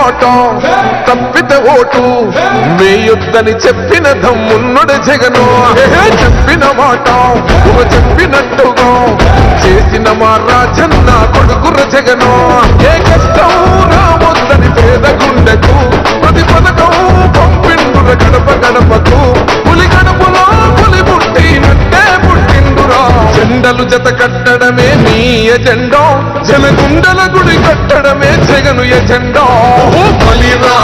ఇచ్చిన మాట. తప్పిత ఓటు. వేయొద్దని చెప్పిన దమ్మున్నడు జగను. చెప్పిన మాట. చెప్పినట్టుగా. చేసిన మా రాజన్న కొడుకుర జగను. ఏ కష్టం రావద్దని పేద గుండెకు. ప్రతి పథకం పంపిండుర గడప గడపకు. పులి గడపలో పులి పుట్టినట్టే పుట్టిండురా. జెండలు జత కట్టడమే నీ ఎజెండా. జనగుండల గుడి కట్టడమే జగను ఎజెండా.